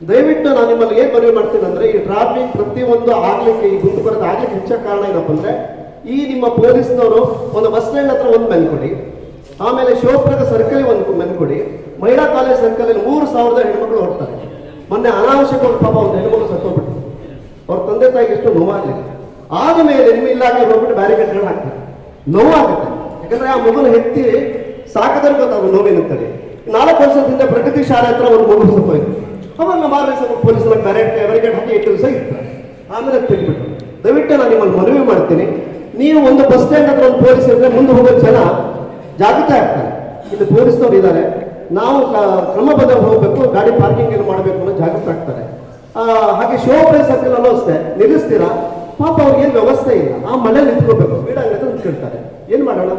ದಯವಿಟ್ಟು ನಾನು ನಿಮ್ಮಲ್ಲಿ ಏನ್ ಮನವಿ ಮಾಡ್ತೀನಿ ಅಂದ್ರೆ, ಈ ಟ್ರಾಫಿಕ್ ಪ್ರತಿಯೊಂದು ಆಗ್ಲಿಕ್ಕೆ, ಈ ಗುಂಪು ಬರೋದು ಆಗ್ಲಿಕ್ಕೆ ಹೆಚ್ಚ ಕಾರಣ ಏನಪ್ಪ ಅಂದ್ರೆ, ಈ ನಿಮ್ಮ ಪೊಲೀಸ್ನವರು ಒಂದು ಬಸ್ ಸ್ಟ್ಯಾಂಡ್ ಹತ್ರ ಒಂದು ಮೇಲೆ ಕೊಡಿ, ಆಮೇಲೆ ಶಿವಪುರದ ಸರ್ಕಲ್ ಒಂದು ಮೆನ್ ಕೊಡಿ, ಮಹಿಳಾ ಕಾಲೇಜ್ ಸರ್ಕಲ್ ಅಲ್ಲಿ ಮೂರು ಸಾವಿರದ ಹೆಣ್ಮಕ್ಳು ಹೊರತಾರೆ ಮೊನ್ನೆ ಅನಾವಶ್ಯಕವಾಗಿ ಪಾಪ ಒಂದು ಹೆಣ್ಮಕ್ಳು ಸತ್ತೋಗ್ಬಿಟ್ಟು ಅವ್ರ ತಂದೆ ತಾಯಿಗೆ ಎಷ್ಟು ನೋವಾಗಲಿ ಆದ ಮೇಲೆ ನಿಮ್ಮ ಇಲಾಖೆ ಹೋಗ್ಬಿಟ್ಟು ಬ್ಯಾರಿಕೇಡ್ಗಳು ಹಾಕ್ತಾರೆ. ನೋವಾಗುತ್ತೆ. ಯಾಕಂದ್ರೆ ಆ ಮಗುನ ಹೆತ್ತಿ ಸಾಕದ್ರೆ ಗೊತ್ತಾಗ ನೋವೇನಂತೇಳಿ ನಾಲ್ಕು ವರ್ಷದಿಂದ ಪ್ರಗತಿ ಶಾಲೆ ಹತ್ರ ಒಂದು ಮಗು ಸತ್ತೋಯ್ತು. ಅವಾಗ ಮಾರನೇ ಸಲ ಪೊಲೀಸರ ಕರೆಕ್ಟ್ ಅವರಿಗೆ ಹಾಕಿ ಇಟ್ಟು ದಿವಸ ಇರ್ತಾರೆ. ಆಮೇಲೆ ತೆಗಿಬಿಟ್ಟು ದಯವಿಟ್ಟು ನಾನು ನಿಮ್ಮಲ್ಲಿ ಮನವಿ ಮಾಡ್ತೀನಿ. ನೀವು ಒಂದು ಬಸ್ ಸ್ಟ್ಯಾಂಡ್ ಹತ್ರ ಒಂದು ಪೊಲೀಸ್ ಇದ್ರೆ ಮುಂದೆ ಹೋಗೋ ಜನ ಜಾಗೃತ ಆಗ್ತಾರೆ. ಇಲ್ಲಿ ಪೊಲೀಸ್ನವ್ರು ಇದ್ದಾರೆ. ನಾವು ಕ್ರಮಬದ್ಧ ಹೋಗಬೇಕು, ಗಾಡಿ ಪಾರ್ಕಿಂಗ್ ಏನು ಮಾಡಬೇಕು ಅನ್ನೋ ಜಾಗೃತ ಆಗ್ತಾರೆ. ಹಾಗೆ ಶಿವಪ್ರಿಯ ಸರ್ಕಲ್ ಅಲ್ಲೂ ಅಷ್ಟೇ, ನಿಲ್ಲಿಸ್ತೀರಾ? ಪಾಪ ಅವ್ರಿಗೆ ಏನು ವ್ಯವಸ್ಥೆ ಇಲ್ಲ. ಆ ಮನೇಲಿ ನಿಂತ್ಕೋಬೇಕು. ಅಂತ ಕೇಳ್ತಾರೆ ಏನು ಮಾಡೋಣ?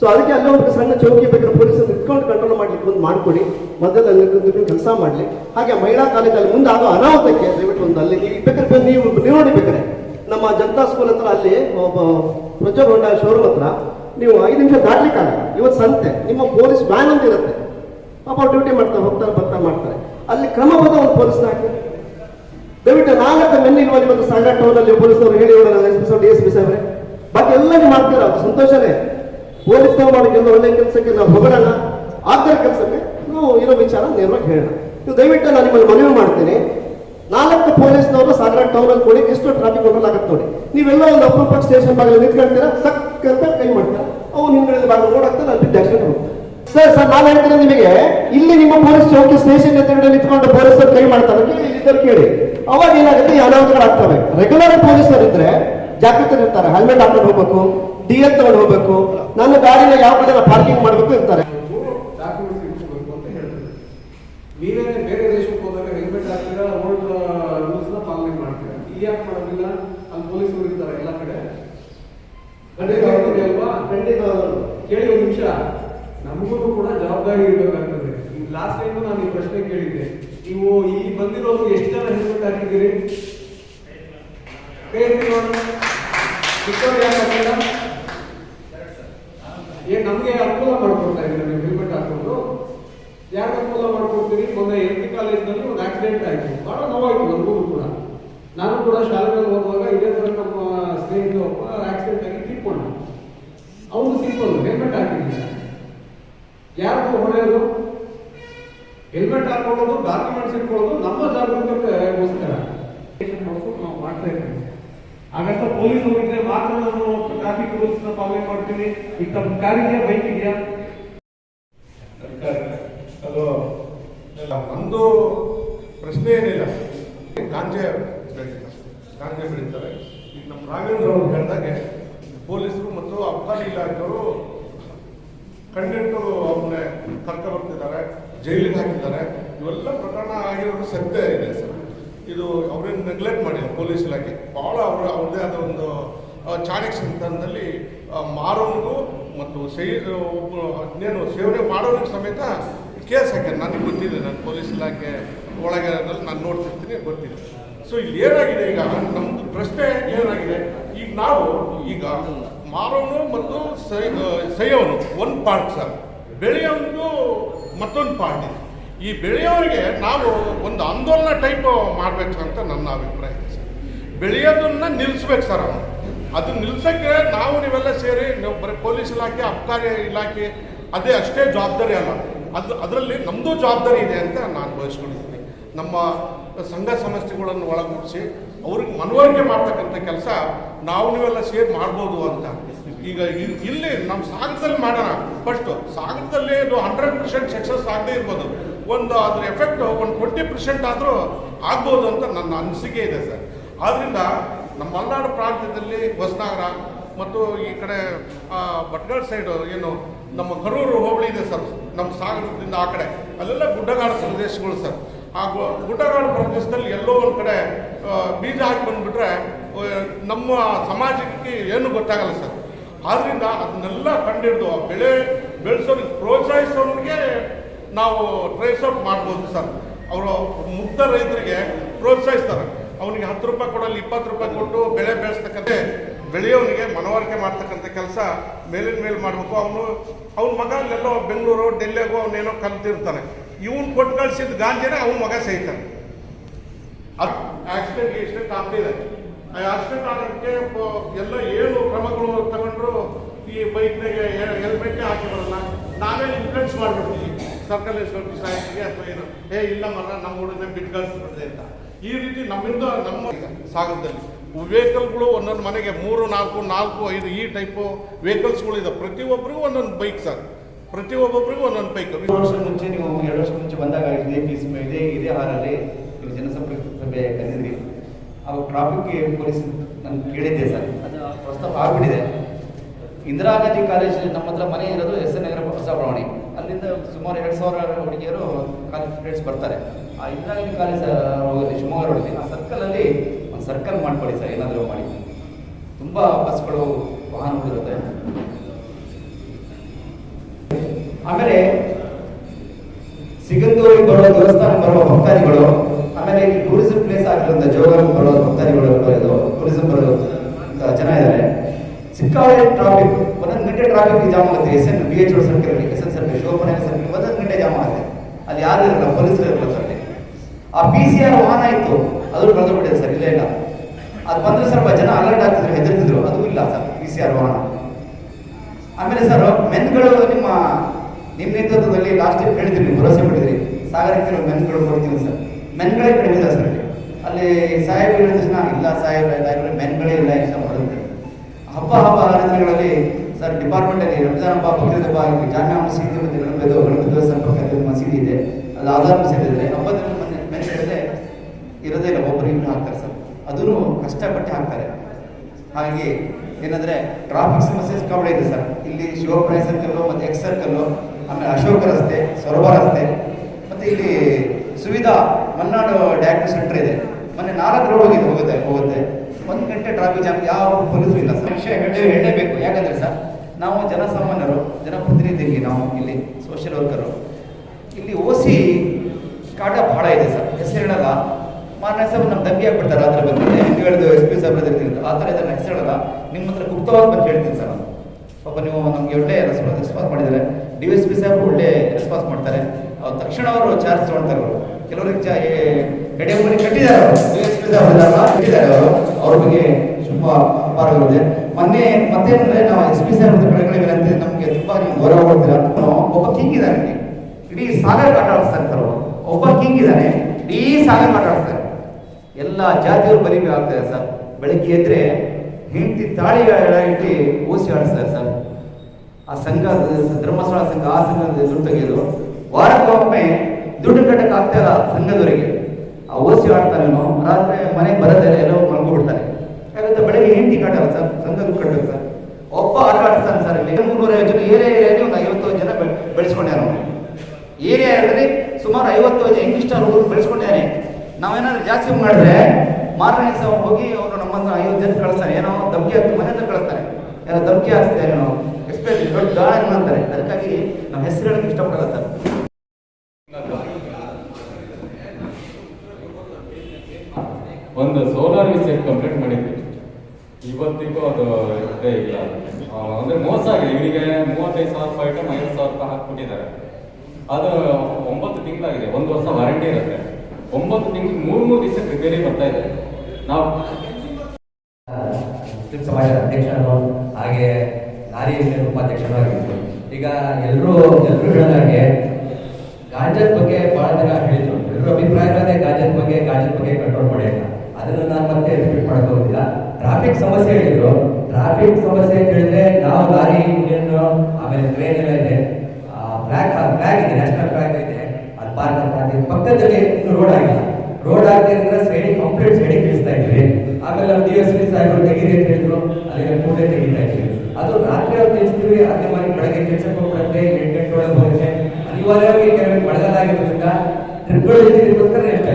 ಸೊ ಅದಕ್ಕೆ ಅಲ್ಲೇ ಒಂದು ಸಣ್ಣ ಚೌಕಿ ಬೇಕಾದ್ರೆ ಪೊಲೀಸರು ನಿಂತ್ಕೊಂಡು ಕಂಟ್ರೋಲ್ ಮಾಡ್ಲಿಕ್ಕೆ ಒಂದು ಮಾಡ್ಕೊಡಿ. ಮಧ್ಯದಲ್ಲಿ ಕೆಲಸ ಮಾಡಲಿ. ಹಾಗೆ ಮಹಿಳಾ ಕಾಲೇಜಲ್ಲಿ ಮುಂದೆ ಆಗೋ ಅನಾಹುತಕ್ಕೆ ದಯವಿಟ್ಟು ಒಂದು ಅಲ್ಲಿ ಬೇಕಾದ್ರೆ ನೀವು ನೀವು ನೋಡಿ ಬೇಕಾದ್ರೆ. ನಮ್ಮ ಜನತಾ ಸ್ಕೂಲ್ ಹತ್ರ ಅಲ್ಲಿ ಒಬ್ಬ ಪ್ರಜ್ವಲ್ ಹೊಂಡ ಶೋರೂಮ್ ಹತ್ರ ನೀವು ಐದು ನಿಮಿಷ ದಾಟ್ಲಿಕ್ಕಾಗಲ್ಲ. ಇವತ್ತು ಸಂತೆ. ನಿಮ್ಮ ಪೊಲೀಸ್ ಬ್ಯಾನ್ ಅಂತ ಇರುತ್ತೆ. ಪಾಪ ಡ್ಯೂಟಿ ಮಾಡ್ತಾರೆ ಹೋಗ್ತಾರೆ, ಬರ್ತಾ ಮಾಡ್ತಾರೆ. ಅಲ್ಲಿ ಕ್ರಮಬದ್ಧ ಒಂದು ಪೊಲೀಸ್ನ ಹಾಕಿ. ದಯವಿಟ್ಟು ನಾಲ್ಕು ಮೆನ್ನಿ ಇವತ್ತು ಪೊಲೀಸ್ ಅವರು ಹೇಳಿ ಎಸ್ ಪಿ ಸಾಹೇಬ್ರೆ ಬಾಕಿ ಎಲ್ಲರೂ ಮಾಡ್ತೀರ? ಸಂತೋಷನೇ. ಪೊಲೀಸ್ನವ್ರು ಮಾಡೋ ಒಳ್ಳೆ ಕೆಲಸಕ್ಕೆ ನಾವು ಹೊಗಳೋಣ ಆತರ ಕೆಲಸಕ್ಕೆ ನಾವು ಇರೋ ವಿಚಾರ ನೇರವಾಗಿ ಹೇಳೋಣ. ನೀವು ದಯವಿಟ್ಟು ನಾನು ನಿಮ್ಮಲ್ಲಿ ಮನವಿ ಮಾಡ್ತೇನೆ. ನಾಲ್ಕು ಪೊಲೀಸ್ನವರು ಸಾಗರ ಟೌನ್ ಅಲ್ಲಿ ಕೊಡಿ ಎಷ್ಟು ಟ್ರಾಫಿಕ್ ಕಂಟ್ರೋಲ್ ಆಗುತ್ತೆ ನೋಡಿ. ನೀವೆಲ್ಲ ಒಂದು ಅಪರೂಪ ಸ್ಟೇಷನ್ ಬಾಗಿಲು ನಿಂತ್ಕೊಳ್ತೀರಾ ಸಕ್ ಅಂತ ಕೈ ಮಾಡ್ತಾರೆ? ಅವ್ನು ಹಿಂದ್ಗಡೆ ಅಲ್ಲಿ ಬಿದ್ದು ಆಕ್ಸಿಡೆಂಟ್ ಹೋಗ್ತಾರೆ ಸರ್ ಸರ್, ನಾನು ಹೇಳ್ತೀನಿ ನಿಮಗೆ, ಇಲ್ಲಿ ನಿಮ್ಮ ಪೊಲೀಸ್ ಚೌಕಿ ಸ್ಟೇಷನ್ ಎದುರುಗಡೆ ನಿಂತ್ಕೊಂಡು ಪೊಲೀಸರು ಕೈ ಮಾಡ್ತಾರೆ ಕೇಳಿ. ಅವಾಗ ಏನಾಗುತ್ತೆ, ಈ ಆಗ್ತವೆ ರೆಗ್ಯುಲರ್ ಪೊಲೀಸರು ಇದ್ರೆ ಜಾಗೃತಿ ಇರ್ತಾರೆ. ಹೆಲ್ಮೆಟ್ ಹಾಕೊಂಡು ಹೋಗ್ಬೇಕು ಡಿ ಎಲ್ ತಗೊಂಡು ಹೋಗ್ಬೇಕು. ನನ್ನ ಗಾಡಿನ ಯಾವ ಕಡೆ ಪಾರ್ಕಿಂಗ್ ಮಾಡಬೇಕು ಇರ್ತಾರೆ ನೀವೇನೆ ಬೇರೆ ದೇಶಕ್ಕೆ ಹೋದಾಗ ಹೆಲ್ಮೆಟ್ ಹಾಕ್ತೀರಾ ರೋಡ್ ರೂಲ್ಸ್ನ ಪಾಲನೆ ಮಾಡ್ತೀರಾ? ಇಲ್ಲಿ ಯಾಕೆ ಮಾಡೋದಿಲ್ಲ ಅಲ್ಲಿ ಪೊಲೀಸರು ಇರ್ತಾರೆ ಎಲ್ಲ ಕಡೆ. ಅಲ್ವಾ? ಖಂಡಿತ ಕೇಳಿ ಒಂದು ನಿಮಿಷ. ನಮಗೂ ಕೂಡ ಜವಾಬ್ದಾರಿ ಇರ್ಬೇಕಾಗ್ತದೆ ಲಾಸ್ಟ್ ಟೈಮು ನಾನು ಈ ಪ್ರಶ್ನೆ ಕೇಳಿದ್ದೆ. ನೀವು ಇಲ್ಲಿ ಬಂದಿರೋದು ಎಷ್ಟು ಜನ ಹೆಲ್ಮೆಟ್ ಹಾಕಿದ್ದೀರಿ? ಕೈ ಎತ್ತಿ ನೋಡೋಣ. ಕಟ್ಟಡ ಏನ್ ನಮ್ಗೆ ಅನುಕೂಲ ಮಾಡಿಕೊಡ್ತಾ ಇದ್ದೀರಿ ನೀವು? ಹೆಲ್ಮೆಟ್ ಹಾಕೊಂಡು ಯಾರು ಅನುಕೂಲ ಮಾಡಿಕೊಡ್ತೀರಿ? ಮೊನ್ನೆ ಎಲ್ ಪಿ ಕಾಲೇಜ್ನಲ್ಲಿ ಒಂದು ಆಕ್ಸಿಡೆಂಟ್ ಆಯಿತು. ಭಾಳ ನೋವಾಯಿತು ನಮಗೂ ಕೂಡ. ನಾನು ಕೂಡ ಶಾಲೆಗಳಲ್ಲಿ ಹೋಗುವಾಗ ಇದೇ ತರ ನಮ್ಮ ಸ್ನೇಹಿತರು ಒಬ್ಬ ಆಕ್ಸಿಡೆಂಟ್ ಆಗಿ ತೀರ್ಕೊಂಡ ಅವನು ಸಿಂಪಲ್ ಹೆಲ್ಮೆಟ್ ಹಾಕಿದ್ದಿಲ್ಲ. ಯಾರು ಹೊಡೆಯೋದು ಹೆಲ್ಮೆಟ್ ಹಾಕೊಳ್ಳೋದು ಡಾಕ್ಯುಮೆಂಟ್ಸ್ ಇಟ್ಕೊಳ್ಳೋದು ನಮ್ಮ ಜಾಗೃತಿಗೋಸ್ಕರ ನಾವು ಮಾಡ್ತಾ ಇದ್ದೀವಿ. ಹಾಗಂತ ಪೊಲೀಸ್ ಹೋಗಿದ್ರೆ ಮಾತ್ರ ನಾನು ಟ್ರಾಫಿಕ್ ರೂಲ್ಸ್ನ ಪಾಲನೆ ಮಾಡ್ತೀನಿ ಈಗ ತಮ್ಮ ಕಾರ್ ಇದೆಯಾ? ಬೈಕ್ ಇದೆಯಾ ಅದು ನಮ್ದು ಪ್ರಶ್ನೆ ಏನಿಲ್ಲ. ಗಾಂಜೆ ಗಾಂಜೆ ಬೆಳೀತಾರೆ. ಈಗ ನಮ್ಮ ರಾಘವೇಂದ್ರ ಅವರು ಹೇಳಿದಾಗೆ, ಪೊಲೀಸರು ಮತ್ತು ಅಬಕಾರಿ ಇಲಾಖೆಯವರು ಕಂಡೆಂಟು ಅವ್ರನ್ನೇ ಕರ್ಕೊಂಡು ಬರ್ತಿದ್ದಾರೆ ಜೈಲಿಗೆ ಹಾಕಿದ್ದಾರೆ. ಇವೆಲ್ಲ ಪ್ರಕರಣ ಆಗಿರೋದು ಸತ್ಯ ಇದೆ, ಸರ್. ಇದು ಅವ್ರೇನು ನೆಗ್ಲೆಕ್ಟ್ ಮಾಡಿಲ್ಲ ಪೊಲೀಸ್ ಇಲಾಖೆ. ಭಾಳ ಅವ್ರ ಅವ್ರದ್ದೇ ಆದ ಒಂದು ಚಾಣಕ್ಯ ಸಂತಾನದಲ್ಲಿ ಮಾರೋನಿಗೂ ಮತ್ತು ಸೇ ಇನ್ನೇನು ಸೇವನೆ ಮಾಡೋನಿಗೆ ಸಮೇತ ಕೇಸ್ ಹಾಕ್ಯಾರ. ನನಗೆ ಗೊತ್ತಿದೆ, ನಾನು ಪೊಲೀಸ್ ಇಲಾಖೆ ಒಳಗೆ ನಾನು ನೋಡ್ತಿರ್ತೀನಿ, ಗೊತ್ತಿದೆ. ಸೊ ಇಲ್ಲಿ ಏನಾಗಿದೆ ಈಗ? ನಮ್ಮದು ಪ್ರಶ್ನೆ ಏನಾಗಿದೆ? ಈಗ ನಾವು, ಈಗ ಮಾರೋನು ಮತ್ತು ಸೈ ಸೈಯೋನು ಒಂದು ಪಾರ್ಟ್ ಸರ್ ಬೆಳೆಯೋನು ಮತ್ತೊಂದು ಪಾರ್ಟ್ ಇದೆ. ಈ ಬೆಳೆಯೋರಿಗೆ ನಾವು ಒಂದು ಆಂದೋಲನ ಟೈಪ್ ಮಾಡಬೇಕು ಅಂತ ನನ್ನ ಅಭಿಪ್ರಾಯ. ಬೆಳೆಯೋದನ್ನ ನಿಲ್ಲಿಸ್ಬೇಕು ಸರ್ ಅವನು ಅದು ನಿಲ್ಸಕ್ಕೆ ನಾವು ನೀವೆಲ್ಲ ಸೇರಿ ನೀವು ಬರೀ ಪೊಲೀಸ್ ಇಲಾಖೆ, ಅಬಕಾರಿ ಇಲಾಖೆ, ಅದೇ ಅಷ್ಟೇ ಜವಾಬ್ದಾರಿ ಅಲ್ಲ. ಅದು ಅದರಲ್ಲಿ ನಮ್ಮದು ಜವಾಬ್ದಾರಿ ಇದೆ ಅಂತ ನಾನು ಬಯಸ್ಕೊಂಡಿದ್ದೀನಿ. ನಮ್ಮ ಸಂಘ ಸಂಸ್ಥೆಗಳನ್ನು ಒಳಗೂಡಿಸಿ ಅವ್ರಿಗೆ ಮನವರಿಕೆ ಮಾಡ್ತಕ್ಕಂಥ ಕೆಲಸ ನಾವು ನೀವೆಲ್ಲ ಸೇರಿ ಮಾಡ್ಬೋದು ಅಂತ. ಈಗ ಇಲ್ಲಿ ನಮ್ಮ ಸಾಗರದಲ್ಲಿ ಮಾಡೋಣ. ಫಸ್ಟು ಸಾಗರದಲ್ಲಿ ಇದು ಹಂಡ್ರೆಡ್ ಪರ್ಸೆಂಟ್ ಸಕ್ಸಸ್ ಆಗದೆ ಇರ್ಬೋದು. ಒಂದು ಅದ್ರ ಎಫೆಕ್ಟ್ ಒಂದು ಟ್ವೆಂಟಿ ಪರ್ಸೆಂಟ್ ಆದರೂ ಆಗ್ಬೋದು ಅಂತ ನನ್ನ ಅನಿಸಿಕೆ ಇದೆ ಸರ್. ಆದ್ದರಿಂದ ನಮ್ಮ ಮಲೆನಾಡು ಪ್ರಾಂತ್ಯದಲ್ಲಿ ಹೊಸನಗರ ಮತ್ತು ಈ ಕಡೆ ಭಟ್ಕಳ ಸೈಡು ಏನು ನಮ್ಮ ಕರೂರು ಹೋಬಳಿ ಇದೆ ಸರ್, ನಮ್ಮ ಸಾಗರದಿಂದ ಆ ಕಡೆ. ಅಲ್ಲೆಲ್ಲ ಗುಡ್ಡಗಾಡು ಪ್ರದೇಶಗಳು ಸರ್. ಆ ಗುಡ್ಡಗಾಡು ಪ್ರದೇಶದಲ್ಲಿ ಎಲ್ಲೋ ಒಂದು ಕಡೆ ಬೀಜ ಹಾಕಿ ಬಂದುಬಿಟ್ರೆ ನಮ್ಮ ಸಮಾಜಕ್ಕೆ ಏನು ಗೊತ್ತಾಗಲ್ಲ ಸರ್. ಆದ್ದರಿಂದ ಅದನ್ನೆಲ್ಲ ಕಂಡಿಡ್ದು ಆ ಬೆಳೆ ಬೆಳೆಸೋರಿಗೆ, ಪ್ರೋತ್ಸಾಹಿಸೋರಿಗೆ ನಾವು ಟ್ರೇಸ್ ಔಟ್ ಮಾಡ್ಬೋದು ಸರ್. ಅವರು ಮುಗ್ಧ ರೈತರಿಗೆ ಪ್ರೋತ್ಸಾಹಿಸ್ತಾರೆ. ಅವನಿಗೆ ಹತ್ತು ರೂಪಾಯಿ ಕೊಡಲ್ಲಿ ಇಪ್ಪತ್ತು ರೂಪಾಯಿ ಕೊಟ್ಟು ಬೆಳೆ ಬೆಳೆಸ್ತಕ್ಕಂತೆ, ಬೆಳೆಯೋನಿಗೆ ಮನವರಿಕೆ ಮಾಡ್ತಕ್ಕಂಥ ಕೆಲಸ ಮೇಲಿನ ಮೇಲೆ ಮಾಡಬೇಕು. ಅವನು, ಅವನ ಮಗ ಅಲ್ಲೆಲ್ಲೋ ಬೆಂಗಳೂರು ಡೆಲ್ಲಿಗೋ ಅವನೇನೋ ಕಲ್ತಿರ್ತಾನೆ. ಇವನು ಕೊಟ್ಟು ಕಳ್ಸಿದ ಗಾಂಧಿನೇ ಅವನ ಮಗ ಸಹಿತಾನೆ. ಅದು ಆಕ್ಸಿಡೆಂಟ್ ಗಿಕ್ಸಿಡೆಂಟ್ ಆಗ್ತಿದೆ ಆ ಆಕ್ಸಿಡೆಂಟ್ ಆಗೋಕ್ಕೆ ಎಲ್ಲ ಏನು ಕ್ರಮಗಳು ತಗೊಂಡ್ರು ಈ ಬೈಕ್ನಾಗೆ ಹೆಲ್ಮೆಟ್ ಹಾಕಿ ಬರಲ್ಲ ನಾವೇ ಇನ್ಫ್ಲೆನ್ಸ್ ಮಾಡ್ಬಿಡ್ತೀವಿ ಸರ್ಕಲ್ ಇನ್ಸ್ಪೆಕ್ಟರ್ ಸಾಹೇಬ್ರಿಗೆ ಅಥವಾ ಏನು. ಇಲ್ಲ ಮರ, ನಮ್ಮ ಹುಡುಗನ ಬಿಟ್ಟು ಕಳಿಸ್ಬಿಡ್ದೆ ಅಂತ. ಈ ರೀತಿ ನಮ್ಮಿಂದ ನಮ್ಮ ಸಾಗರದಲ್ಲಿ ವೆಹಿಕಲ್ಗಳು ಒಂದೊಂದು ಮನೆಗೆ ಮೂರು, ನಾಲ್ಕು ನಾಲ್ಕು, ಐದು, ಈ ಟೈಪು ವೆಹಿಕಲ್ಸ್ಗಳು ಇದೆ ಪ್ರತಿಯೊಬ್ಬರಿಗೂ ಒಂದೊಂದು ಬೈಕ್ ಸರ್. ಪ್ರತಿಯೊಬ್ಬೊಬ್ಬರಿಗೂ ಒಂದೊಂದು ಬೈಕ್. ವರ್ಷ ಮುಂಚೆ ನೀವು ಎರಡು ವರ್ಷ ಮುಂಚೆ ಬಂದಾಗ ಇದೇ ಫೀಸ್ ಇದೆ ಇದೇ ಹಾರಲ್ಲಿ ನೀವು ಜನಸಂಪರ್ಕ ಸಭೆ ಕರೆದಿದ್ರಿ. ಅವಾಗ ಟ್ರಾಫಿಕ್ಗೆ ಪೊಲೀಸ್ ನಾನು ಕೇಳಿದ್ದೆ ಸರ್. ಅದು ಪ್ರಸ್ತಾಪ ಆಗ್ಬಿಟ್ಟಿದೆ. ಇಂದಿರಾ ಗಾಂಧಿ ಕಾಲೇಜಲ್ಲಿ ನಮ್ಮ ಹತ್ರ ಮನೆ ಇರೋದು ಎಸ್ ಎನ್ ನಗರ ಹೊಸ ಬಡಾವಣೆ ಸುಮಾರು ಎರಡು ಸಾವಿರ ಹುಡುಗಿಯರು ಕಾಲೇಜ್ ಸ್ಟೂಡೆಂಟ್ಸ್ ಬರ್ತಾರೆ. ಆ ಇಂದಿರಾ ಕಾಲೇಜ್ ಹೋಗೋದು ಶಿವಮೊಗ್ಗ ರೋಡಲ್ಲಿ ಆ ಸರ್ಕಲಲ್ಲಿ ಒಂದು ಸರ್ಕಲ್ ಮಾಡ್ಕೊಳ್ಳಿ ಸರ್, ಏನಾದರೂ ಮಾಡಿ. ತುಂಬ ಬಸ್ಗಳು ವಾಹನಗಳಿರುತ್ತೆ ಆಮೇಲೆ ಸಿಗಂದೂರಿಗೆ ಬರುವ ದೇವಸ್ಥಾನ ಬರುವ ಭಕ್ತಾದಿಗಳು ಆಮೇಲೆ ಇಲ್ಲಿ ಟೂರಿಸಂ ಪ್ಲೇಸ್ ಆಗಿರೋದ್ರಿಂದ ಜೋಗಕ್ಕೆ ಬರುವ ಭಕ್ತಾದಿಗಳು ಇದು ಟೂರಿಸಂ ಬರೋ ಜನ ಇದ್ದಾರೆ ಸಿಕ್ಕಾಪಟ್ಟೆ ಟ್ರಾಫಿಕ್ ಒಂದೊಂದು ಗಂಟೆ ಟ್ರಾಫಿಕ್ ಜಾಮ್ ಆಗುತ್ತೆ S N B H road circle S N circle Shivapura circle ಒಂದೊಂದು ಗಂಟೆ ಜಾಮ್ ಆಗುತ್ತೆ ಅಲ್ಲಿ ಯಾರು ಇರಲ್ಲ ಪೊಲೀಸರು ಇರಲ್ಲ ಸರ್ ಅಲ್ಲಿ ಆ ಪಿ ಸಿ ಆರ್ ವಾಹನ ಇತ್ತು ಅದು ಕಳೆದುಬಿಟ್ಟಿದೆ ಸರ್ ಇಲ್ಲೇ ಇಲ್ಲ ಅದು ಬಂದ್ರೆ ಸ್ವಲ್ಪ ಜನ ಅಲರ್ಟ್ ಆಗ್ತಿದ್ರು, ಹೆದರ್ತಿದ್ರು. ಅದು ಇಲ್ಲ ಸರ್ ಪಿ ಸಿ ಆರ್ ವಾಹನ. ಆಮೇಲೆ ಸರ್, ಮೆನ್ಗಳು ನಿಮ್ಮ ನಿಮ್ಮ ನೇತೃತ್ವದಲ್ಲಿ ಲಾಸ್ಟ್ ಟೈಮ್ ಹೇಳಿದ್ರಿ, ಭರವಸೆ ಮಾಡಿದ್ರಿ ಸಾಗರಕ್ಕೆ ಮೆನ್ಗಳು ಕೊಡ್ತೀವಿ ಸರ್. ಮೆನ್ಗಳೇ ಕಡಿಮೆ ಇದೆ ಸರ್ ಅಲ್ಲಿ. ಸಾಹೇಬ್ ಹೇಳಿದ ತಕ್ಷಣ, ಇಲ್ಲ ಸಾಹೇಬ್ ಸಾಹೇಬ್ರೆ ಮೆನ್ಗಳೇ ಇಲ್ಲ ಅಂತ ಮಾಡುತ್ತೆ ಹಬ್ಬ ಹಬ್ಬ, ಹರಿದಿನಗಳಲ್ಲಿ ಸರ್ ಡಿಪಾರ್ಟ್ಮೆಂಟಲ್ಲಿ ರಂಜಾನ್ ಹಬ್ಬ ಬಕ್ರೀದ್ ಹಬ್ಬ ಜಾಮಿಯಾ ಮಸೀದಿ ಮತ್ತು ಗಣಪತಿ ಗಣಪತಿ ಸಂಪರ್ಕ ಮಸೀದಿ ಇದೆ. ಅಲ್ಲಿ ಆಧಾರ್ ಮಸೀದಿ ಇದೆ. ಹಬ್ಬದ ಮೆನ್ ಇರೋದೇ ಇಲ್ಲ, ಒಬ್ಬರು ಇಬ್ಬರು ಹಾಕ್ತಾರೆ ಸರ್. ಅದೂ ಕಷ್ಟಪಟ್ಟು ಹಾಕ್ತಾರೆ. ಹಾಗೆ ಏನಂದ್ರೆ ಟ್ರಾಫಿಕ್ ಸಮಸ್ಯೆ ಸಿಕ್ಕಾಪಟ್ಟೆ ಇದೆ ಸರ್. ಇಲ್ಲಿ ಶಿವಪ್ರಾಯ ಸರ್ಕಲ್ಲು ಮತ್ತು ಎಕ್ಸ್ ಸರ್ಕಲ್ಲು ಆಮೇಲೆ ಅಶೋಕ ರಸ್ತೆ ಸೊರಬ ರಸ್ತೆ, ಮತ್ತು ಇಲ್ಲಿ ಸುವಿಧಾ ಮನ್ನಾಡು ಡಯಾಗ್ನೋ ಸೆಂಟರ್ ಇದೆ. ಮೊನ್ನೆ ನಾಲ್ಕು ರೋಡ್ ಹೋಗಿದೆ, ಹೋಗುತ್ತೆ ಹೋಗುತ್ತೆ. ಒಂದು ಗಂಟೆ ಟ್ರಾಫಿಕ್ ಜಾಮ್ ಯಾವ ಪೊಲೀಸು ಇಲ್ಲ ಸರ್. ವಿಷಯ ಹೇಳೇ ಯಾಕಂದ್ರೆ ಸರ್, ನಾವು ಜನಸಾಮಾನ್ಯರು ಜನಪ್ರತಿನಿಧಿ ನಾವು ಇಲ್ಲಿ ಸೋಷಿಯಲ್ ವರ್ಕರು ಇಲ್ಲಿ ಓ ಸಿ ಕಾಟ ಬಹಳ ಇದೆ ಸರ್. ಹೆಸರು ಹೇಳಲ್ಲ ಮಾರನೇ ಸಾಹೇಬ್ ನಮ್ಮ ದಂಗೆ ಆಗ್ಬಿಡ್ತಾರೆ ಅದ್ರ ಬಗ್ಗೆ ನೀವು ಹೇಳಿದ್ರು ಎಸ್ ಪಿ ಸಾಹೇಬ್ ಇರ್ತೀನಿ ಆ ಥರ ಇದನ್ನು ಹೆಸರು ಹೇಳಲ್ಲ ನಿಮ್ಮ ಹತ್ರ ಗುಪ್ತವಾಗಿ ಬಂದು ಹೇಳ್ತೀನಿ ಸರ್ ಪಾಪ ನೀವು ನಮಗೆ ಒಳ್ಳೆ ರೆಸ್ಪಾನ್ಸ್ ರೆಸ್ಪಾನ್ಸ್ ಮಾಡಿದ್ದಾರೆ. ಡಿ ಎಸ್ ಪಿ ಸಾಹೇಬ್ ಒಳ್ಳೆ ರೆಸ್ಪಾನ್ಸ್ ಮಾಡ್ತಾರೆ. ಅವ್ರು ತಕ್ಷಣ ಅವರು ಚಾರ್ಜ್ ತೊಗೊಳ್ತಾರೆ ಅವರು. ಕೆಲವರಿಗೆ ಚಾ ಎಡೆ ಮನೆ ಕಟ್ಟಿದ್ದಾರೆ ಅವರು. ಡಿ ಎಸ್ ಪಿ ಸಾಹೇಬ್ ಇದ್ದಾರಲ್ಲ ಕಟ್ಟಿದ್ದಾರೆ ಅವರು. ಅವ್ರ ಬಗ್ಗೆ ತುಂಬ ಅಪಾರಗಳಿದೆ ಮೊನ್ನೆ ಮತ್ತೇನಂದ್ರೆ ನಾವು ಎಸ್ ಪಿ ಸಾಹೇಬ್ ಕಡೆಗಳಿಗೆ ವಿನಂತಿ, ನಮಗೆ ತುಂಬ ನೀವು ಗೌರವ ಕೊಡ್ತೀರಾ? ಒಬ್ಬ ಕಿಂಗ್ ಇದ್ದಾರೆ. ಇಡೀ ಸಾಗರ ಆಟ ಆಡಿಸ್ತಾರೆ ಸರ್ ಅವರು. ಒಬ್ಬ ಕಿಂಗ್ ಇದ್ದಾನೆ ಇಡೀ ಸಾಗರ ಆಟ ಎಲ್ಲ ಜಾತಿಯವರು ಬರೀಬಿ ಆಗ್ತಾರೆ ಸರ್. ಬೆಳಗ್ಗೆ ಎದ್ರೆ ಹೆಂಡತಿ ತಾಳಿ ಇಟ್ಟು ಓಸಿ ಆಡಿಸ್ತಾರೆ, ಸರ್. ಆ ಸಂಘ, ಧರ್ಮಸ್ಥಳ ಸಂಘ, ಆ ಸಂಘ ದುಡ್ಡು ತೆಗೆಯೋದು ವಾರಕ್ಕೊಮ್ಮೆ ದುಡ್ಡು ಕಟ್ಟಕ್ಕೆ ಆಗ್ತಾ ಇಲ್ಲ ಸಂಘದವರಿಗೆ. ಆ ಓಸಿ ಆಡ್ತಾನೇನೋ ರಾತ್ರಿ ಮನೆಗೆ ಬರೋದೇ ಎಲ್ಲೋ ಮಲ್ಕೊಬಿಡ್ತಾರೆ ಯಾಕಂದ್ರೆ ಬೆಳಗ್ಗೆ ಹೆಂಡತಿ ಕಟ್ಟಲ್ಲ ಸರ್. ಸಂಘ ದುಡ್ಡು ಸರ್. ಒಬ್ಬ ಆಟ ಆಡಿಸ್ತಾನೆ, ಸರ್. ಇಲ್ಲಿ ಮುನ್ನೂರೈವತ್ತು ಜನ, ಏರಿಯಾ ಏರಿಯಾಗಿ ಒಂದು ಐವತ್ತು ಜನ ಬೆಳ್- ಬೆಳೆಸ್ಕೊಂಡ್ಯಾರ ಏರಿಯಾ ಅಂದ್ರೆ ಸುಮಾರು ಐವತ್ತು ಜನ ಹುಡುಗರು ಬೆಳೆಸ್ಕೊಂಡಿದ್ದಾನೆ ನಾವೇನಾದ್ರು ಜಾಸ್ತಿ ಮಾಡಿದ್ರೆ ಮಾರನೇ ದಿವಸ ಹೋಗಿ ಅವರು ನಮ್ಮನ್ನು ಐವತ್ತು ಜನ ಕಳಿಸ್ತಾರೆ. ಏನೋ ಧಮಕಿ ಹಾಕಿ ಮನೆ ಹತ್ರ ಕಳಿಸ್ತಾರೆ. ಏನೋ ಧಮಕಿ ಹಾಕ್ತಾರೆ ಏನೋ ಎಕ್ಸ್ಪೆಕ್ಟ್ ದೊಡ್ಡ ಮಾಡ್ತಾರೆ ಅದಕ್ಕಾಗಿ ನಮ್ಮ ಹೆಸರು ಹೇಳಕ್ಕೆ ಇಷ್ಟಪಡಲ್ಲ ಸರ್. ಒಂದು ಸೋಲಾರ್ ವಿಷಯ ಕಂಪ್ಲೇಂಟ್ ಮಾಡಿದ್ವಿ. ಇವತ್ತಿಗೂ ಅದು ಇದೇ ಇಲ್ಲ. ಅಂದ್ರೆ ಮೋಸ ಆಗಿದೆ. ಇವರಿಗೆ ಮೂವತ್ತೈದು ಸಾವಿರ ರೂಪಾಯಿ ಐಟಮ್ ಐದು ಸಾವಿರ ರೂಪಾಯಿ ಹಾಕ್ಬಿಟ್ಟಿದ್ದಾರೆ. ಅದು ಒಂಬತ್ತು ತಿಂಗಳಾಗಿದೆ. ಒಂದು ವರ್ಷ ವಾರಂಟಿ ಇರುತ್ತೆ. ಒಂಬತ್ತು ತಿಂಗಳು ಮೂರು ಮೂರು ದಿವಸ ರಿಪೇರಿ ಬರ್ತಾ ಇದೆ ನಾವು ಮುಸ್ಲಿಂ ಸಮಾಜದ ಅಧ್ಯಕ್ಷರು ಹಾಗೆ ಲಾರಿ ಉಪಾಧ್ಯಕ್ಷರು ಆಗಿದ್ದರು ಈಗ ಎಲ್ಲರೂ ಎಲ್ಲರೂ ಹೇಳಿದಾಗೆ ಗಾಂಜಾದ ಬಗ್ಗೆ ಭಾಳ ಜನ ಹೇಳಿದ್ರು ಎಲ್ಲರೂ ಅಭಿಪ್ರಾಯ ಇರೋದೇ ಗಾಂಜಾದ ಬಗ್ಗೆ ಗಾಂಜಾದ ಬಗ್ಗೆ ಕಂಟ್ರೋಲ್ ಮಾಡಿ ಅಂತ ಅದನ್ನು ನಾನು ಮತ್ತೆ ರಿಪೀಟ್ ಮಾಡಕ್ ಹೋಗಿಲ್ಲ ಟ್ರಾಫಿಕ್ ಸಮಸ್ಯೆ ಹೇಳಿದ್ರು ಟ್ರಾಫಿಕ್ ಸಮಸ್ಯೆ ಅಂತ ಹೇಳಿದ್ರೆ ನಾವು ಲಾರಿ ಯೂನಿಯನ್ ಆಮೇಲೆ ಟ್ರೈನ್ ಎಲ್ಲ ಇದೆ ಫ್ಲಾಗ್ ಫ್ಲಾಗ್ ಇದೆ ನ್ಯಾಷನಲ್ ಫ್ಲಾಗ್ ಇದೆ ಅದು ಪಾರ್ಕ್ ಅಂತ ಇದೆ. ಪಕ್ಕದಲ್ಲಿ ರೋಡ್ ಆಗಿಲ್ಲ ರೋಡ್ ಆಗದೆ ಸೈಡಿಂಗ್ ಕಂಪ್ಲೀಟ್ ಸೈಡಿಂಗ್ ನಿಲ್ಲಿಸ್ತಾ ಇದ್ವಿ ಆಮೇಲೆ ಡಿ ಎಸ್ ಪಿ ಸಾಹೇಬರು ತೆಗೀರಿ ಅಂತ ಹೇಳಿದ್ರು, ಅಲ್ಲಿಗೆ ಅದು ರಾತ್ರಿ ಅವ್ರು ತಿಳಿಸ್ತೀವಿ ಅದೇ ಬೆಳಗ್ಗೆ ಕೆಲಸಕ್ಕೆ ಹೋಗ್ಬಿಡುತ್ತೆ ಎಂಟು ಒಳಗೆ ಹೋಗುತ್ತೆ. ಅನಿವಾರ್ಯವಾಗಿ ಕೆಲವೊಂದು ಮಳೆಗಾಲ ಆಗಿರೋದ್ರಿಂದ ಟ್ರಿಪ್ಗಳು ಇದಕ್ಕೋಸ್ಕರ ಹೇಳ್ತಾ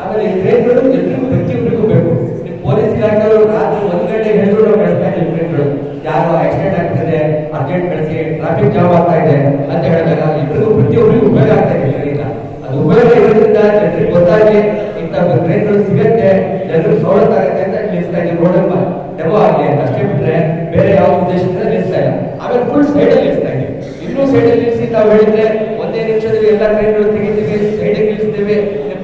ಆಮೇಲೆ ಈ ಟ್ರೈನ್ಗಳು ಎಲ್ರಿಗೂ ಪ್ರತಿಯೊಬ್ಬರಿಗೂ ಬೇಕು. ನಿಮ್ಮ ಪೊಲೀಸ್ ಇಲಾಖೆಯವರು ರಾತ್ರಿ ಒಂದು ಗಂಟೆ ಹೇಳಿದ್ರು, ನಾವು ಟ್ರೈನ್ಗಳು ಯಾರು ಆಕ್ಸಿಡೆಂಟ್ ಆಗ್ತಿದೆ ಅರ್ಜೆಂಟ್ ಕಳಿಸಿ ಟ್ರಾಫಿಕ್ ಜಾಮ್ ಆಗ್ತಾ ಇದೆ ಅಂತ ಹೇಳಿದಾಗ ಇಬ್ಬರಿಗೂ ಪ್ರತಿಯೊಬ್ಬರಿಗೂ ಉಪಯೋಗ ಆಗ್ತಾ ಇದೆ ಅದು ಉಪಯೋಗ ಇರೋದ್ರಿಂದ ಜನರಿಗೆ ಗೊತ್ತಾಗಿ ಇಂಥ ಟ್ರೈನ್ಗಳು ಸಿಗುತ್ತೆ ಜನರು ಸವಲತ್ತು ನೋಡಪ್ಪ ಡೆಮೋ ಆಗಿದೆ ಅಂತ ಅಷ್ಟೇ ಬಿಟ್ರೆ ಬೇರೆ ಯಾವ ಉದ್ದೇಶದಿಂದ ನಿಲ್ಲಿಸ್ತಾ ಇಲ್ಲ. ಆಮೇಲೆ ಫುಲ್ ಸೈಡಲ್ಲಿ ನಿಲ್ಲಿಸ್ತಾ ಇನ್ನು ಇನ್ನೂ ಸೈಡಲ್ಲಿ ನಿಲ್ಲಿಸಿ ತಾವು ಹೇಳಿದ್ರೆ ಒಂದೇ ನಿಮಿಷದಲ್ಲಿ ಎಲ್ಲ ಟ್ರೈನ್ಗಳು ತೆಗಿತೀವಿ ಸೈಡ್ ನಿಲ್ಲಿಸ್ತೇವೆ.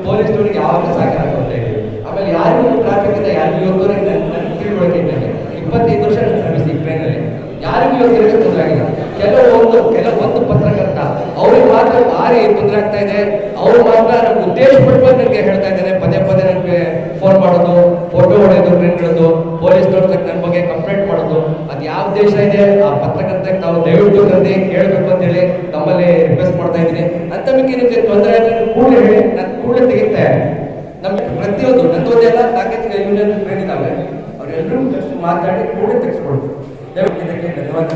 ಪೊಲೀಸ್ ನವರಿಗೆ ಯಾವಾಗ ಸಹಕಾರ ಕೊಡ್ತಾ ಇದೆ. ಆಮೇಲೆ ಯಾರಿಗೂ ಟ್ರಾಫಿಕ್ ಇಂದ ಯಾರಿಗೂ ಯೋಗ್ಯರೇ ನನ್ನ ತಿಳ್ಕೊಳಕ್ಕೆ ಇದ್ದಾರೆ ಇಪ್ಪತ್ತೈದು ವರ್ಷ ಸರ್ವಿಸ್ ಈ ಟ್ರೈನಲ್ಲಿ ಯಾರಿಗೂ ಯೋಗ್ಯರಿಗೆ ತೊಂದರೆ ಆಗಿಲ್ಲ. ಕೆಲವೊಂದು ಕೆಲವೊಂದು ಪತ್ರಕರ್ತ, ಅವ್ರಿಗೆ ಮಾತ್ರ ಭಾರಿ ತೊಂದರೆ ಆಗ್ತಾ ಇದೆ. ಅವ್ರು ಮಾತ್ರ ನಮ್ಗೆ ಉದ್ದೇಶಪಟ್ಟು ನನಗೆ ಹೇಳ್ತಾ ಇದ್ದಾರೆ. ಪದೇ ಪದೇ ನನಗೆ ಫೋನ್ ಮಾಡೋದು. ಕಂಪ್ಲೇಂಟ್ಗಳದ್ದು ಪೊಲೀಸ್ನವ್ರ ನನ್ನ ಬಗ್ಗೆ ಕಂಪ್ಲೇಂಟ್ ಮಾಡೋದು, ಅದು ಯಾವ ದೇಶ ಇದೆ, ಆ ಪತ್ರಕರ್ತ ನಾವು ದಯವಿಟ್ಟು ಕರೆದಿ ಕೇಳಬೇಕು ಅಂತ ಹೇಳಿ ತಮ್ಮಲ್ಲಿ ರಿಕ್ವೆಸ್ಟ್ ಮಾಡ್ತಾ ಇದ್ದೀನಿ. ಅಂತ ಮಿಕ್ಕಿ ನಿಮಗೆ ತೊಂದರೆ ಆದರೆ ಕೂಡಲೇ ಹೇಳಿ, ನಾನು ಕೂಡಲೇ ತೆಗಿತಾ ನಮ್ಮ ಪ್ರತಿಯೊಂದು, ನಂದೊಂದೇ ಎಲ್ಲ ಯೂನಿಯನ್ ಟ್ರೈನ್ ಇದ್ದಾವೆ ಅವರೆಲ್ಲರೂ ಮಾತಾಡಿ ಕೂಡಲೇ ತೆಗೆಸ್ಕೊಡ್ತೀವಿ ದಯವಿಟ್ಟು ಇದಕ್ಕೆ ಧನ್ಯವಾದ